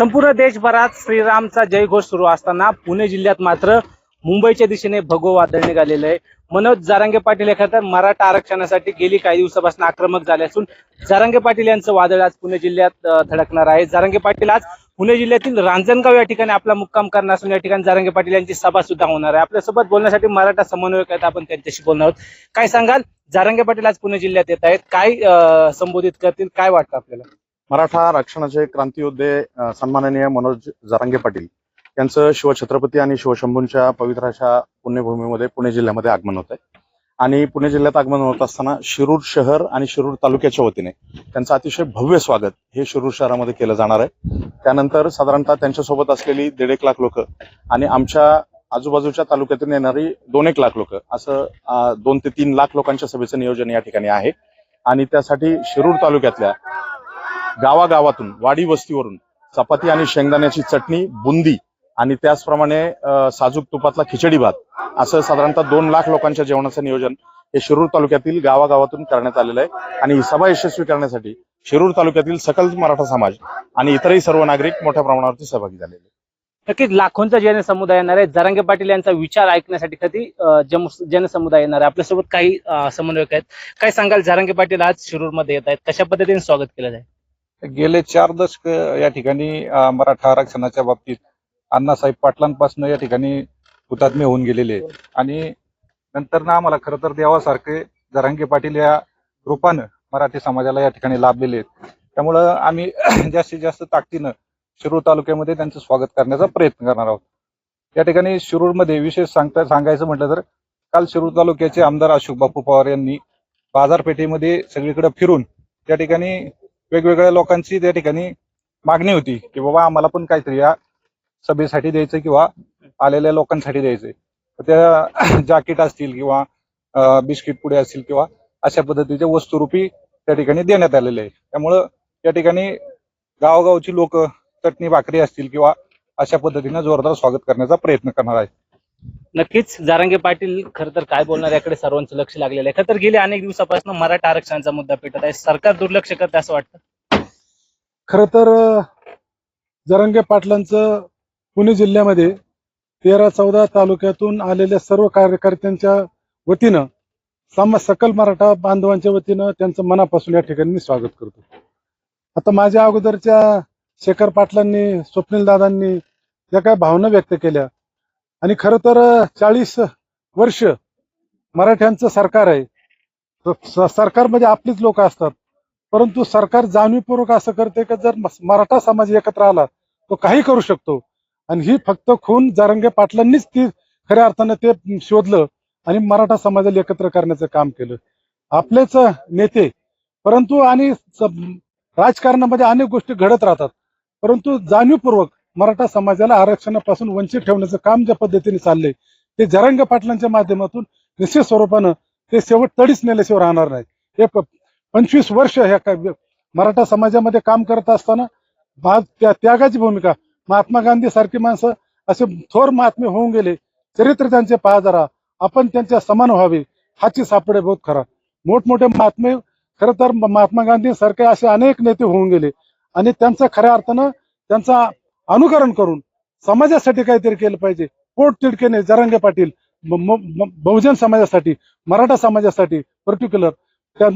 संपूर्ण देशभरात श्रीरामचा जयघोष सुरू असताना पुणे जिल्ह्यात मात्र मुंबईच्या दिशेने भगव वादळ निघालेलं आहे. मनोज जारांगे पाटील हे तर मराठा आरक्षणासाठी गेली काही दिवसापासून आक्रमक झाले असून जारांगे पाटील यांचं वादळ आज पुणे जिल्ह्यात धडकणार आहे. जारांगे पाटील आज पुणे जिल्ह्यातील रांजणगाव या ठिकाणी आपला मुक्काम करणार असून या ठिकाणी जारांगे पाटील यांची सभा सुद्धा होणार आहे. आपल्यासोबत बोलण्यासाठी मराठा समन्वयक आहेत आपण त्यांच्याशी बोलणार आहोत. काय सांगाल? जारांगे पाटील आज पुणे जिल्ह्यात येत आहेत. काय संबोधित करतील? काय वाटतं आपल्याला? मराठा आरक्षणाचे क्रांतियोद्धे सन्माननीय मनोज जरांगे पाटील यांचं शिवछत्रपती आणि शिवशंभूंच्या पवित्र अशा पुण्यभूमीमध्ये पुणे जिल्ह्यामध्ये आगमन होत आहे आणि पुणे जिल्ह्यात आगमन होत असताना शिरूर शहर आणि शिरूर तालुक्याच्या वतीने त्यांचं अतिशय भव्य स्वागत हे शिरूर शहरामध्ये केलं जाणार आहे. त्यानंतर साधारणतः त्यांच्यासोबत असलेली दीड एक लाख लोक आणि आमच्या आजूबाजूच्या तालुक्यातून येणारी दोन एक लाख लोक असं दोन ते तीन लाख लोकांच्या सभेचं नियोजन या ठिकाणी आहे. आणि त्यासाठी शिरूर तालुक्यातल्या गावागावातून वाडी वस्तीवरून चपाती आणि शेंगदाण्याची चटणी बुंदी आणि त्याचप्रमाणे साजूक तुपातला खिचडी भात असं साधारणतः दोन लाख लोकांच्या जेवणाचं नियोजन हे शिरूर तालुक्यातील गावागावातून करण्यात आलेलं आहे. आणि ही सभा यशस्वी करण्यासाठी शिरूर तालुक्यातील सकल मराठा समाज आणि इतरही सर्व नागरिक मोठ्या प्रमाणावरती सहभागी झालेले आहेत. नक्कीच लाखोंचा जनसमुदाय येणार आहे. जरांगे पाटील यांचा विचार ऐकण्यासाठी कधी जनसमुदाय येणार आहे? आपल्यासोबत काही समन्वयक आहेत. काय सांगाल? जरांगे पाटील आज शिरूरमध्ये येत आहेत. कशा पद्धतीने स्वागत केलं जाईल? गेले चार दशक या ठिकाणी मराठा आरक्षणाच्या बाबतीत अण्णासाहेब पाटलांपासून या ठिकाणी हुतात्मे होऊन गेलेले आहेत. आणि नंतर ना आम्हाला खरं तर देवासारखे जरांगे पाटील या रूपानं मराठी समाजाला या ठिकाणी लाभलेले आहेत त्यामुळं आम्ही जास्तीत जास्त ताकदीनं शिरूर तालुक्यामध्ये त्यांचं स्वागत करण्याचा प्रयत्न करणार आहोत या ठिकाणी शिरूरमध्ये विशेष सांगता सांगायचं म्हटलं तर काल शिरूर तालुक्याचे आमदार अशोक बापू पवार यांनी बाजारपेठेमध्ये सगळीकडे फिरून त्या ठिकाणी वेगवेगळ्या लोकांची त्या ठिकाणी मागणी होती की बाबा आम्हाला पण काहीतरी या सभेसाठी द्यायचं किंवा आलेल्या लोकांसाठी द्यायचंय. तर त्या जाकीट असतील किंवा बिस्किट पुडे असतील किंवा अशा पद्धतीच्या वस्तुरूपी त्या ठिकाणी देण्यात आलेले आहे. त्यामुळं या ठिकाणी गावगावची लोक चटणी भाकरी असतील किंवा अशा पद्धतीने जोरदार स्वागत करण्याचा प्रयत्न करणार आहेत. नक्कीच. जारांगे पाटील खर तर काय बोलणार याकडे सर्वांचं लक्ष लागलेलं आहे. खरं तर गेले अनेक दिवसापासून मराठा आरक्षणाचा मुद्दा पेटत आहे. सरकार दुर्लक्ष करते असं वाटतं? खर तर अ, जरंगे पाटलांचं पुणे जिल्ह्यामध्ये तेरा चौदा तालुक्यातून आलेल्या सर्व कार्यकर्त्यांच्या वतीनं सम सकल मराठा बांधवांच्या वतीनं त्यांचं मनापासून या ठिकाणी मी स्वागत करतो. आता माझ्या अगोदरच्या शेखर पाटलांनी स्वप्नील दादांनी ज्या काय भावना व्यक्त केल्या? आणि खर तर चाळीस वर्ष मराठ्यांचं सरकार आहे. सरकार सरकारमध्ये आपलीच लोक असतात. परंतु सरकार जाणीवपूर्वक असं करते की जर मराठा समाज एकत्र आला तो काही करू शकतो. आणि ही फक्त खून जारंगे पाटलांनीच ती खऱ्या अर्थानं ते शोधलं आणि मराठा समाजाला एकत्र करण्याचं काम केलं. आपलेच नेते. परंतु आणि राजकारणामध्ये अनेक गोष्टी घडत राहतात. परंतु जाणीवपूर्वक मराठा समाजाला आरक्षणापासून वंचित ठेवण्याचं काम ज्या पद्धतीने चाललंय ते जरंग पाटलांच्या माध्यमातून निश्चित स्वरूपानं ते शेवट तडीच नेल्याशिवाय राहणार नाही हे प- पंचवीस वर्ष ह्या काय- मराठा समाजामध्ये काम करत असताना त्या त्यागाची भूमिका महात्मा गांधी सारखी माणसं असे थोर महात्मे होऊन गेले चरित्र त्यांचे पहा जरा आपण त्यांच्या समान व्हावे हाची सापडे बहुत खरा. मोठमोठे महात्मे खरं तर महात्मा गांधी सारखे असे अनेक नेते होऊन गेले आणि त्यांचं खऱ्या अर्थानं त्यांचा अनुकरण करून समाजासाठी काहीतरी केलं पाहिजे. पोट तिडकेने जरांगे पाटील बहुजन समाजासाठी मराठा समाजासाठी पर्टिक्युलर त्या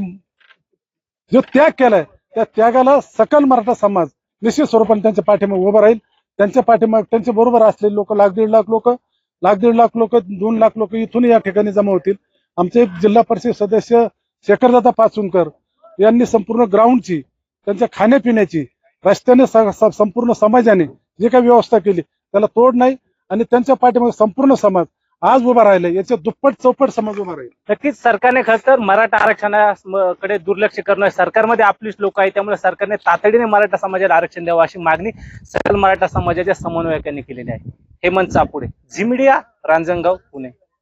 जो त्याग केलाय त्या त्यागाला सकल मराठा समाज निश्चित स्वरूपाने त्यांच्या पाठीमागे उभं राहील. त्यांच्या पाठीमाग त्यांच्या बरोबर असलेले लोक लाख दीड लाख लोक लाख दीड लाख लोक दोन लाख लोक इथून या ठिकाणी जमा होतील. आमचे जिल्हा परिषद सदस्य शेखरदादा पाचुनकर यांनी संपूर्ण ग्राउंडची त्यांच्या खाण्यापिण्याची रस्त्याने स- संपूर्ण समाजाने जी काही व्यवस्था केली त्याला तोड नाही आणि त्यांच्या पाठीमध्ये संपूर्ण समाज आज उभा राहिला याच्या दुप्पट चौपट समाज उभा राहील नक्कीच सरकारने खरं तर मराठा आरक्षणाकडे दुर्लक्ष करणं सरकारमध्ये आपलीच लोक आहे त्यामुळे सरकारने तातडीने मराठा समाजाला आरक्षण द्यावं अशी मागणी सकल मराठा समाजाच्या समन्वयकांनी केलेली आहे. हेमंत चापुडे झिमिडिया रांजणगाव पुणे.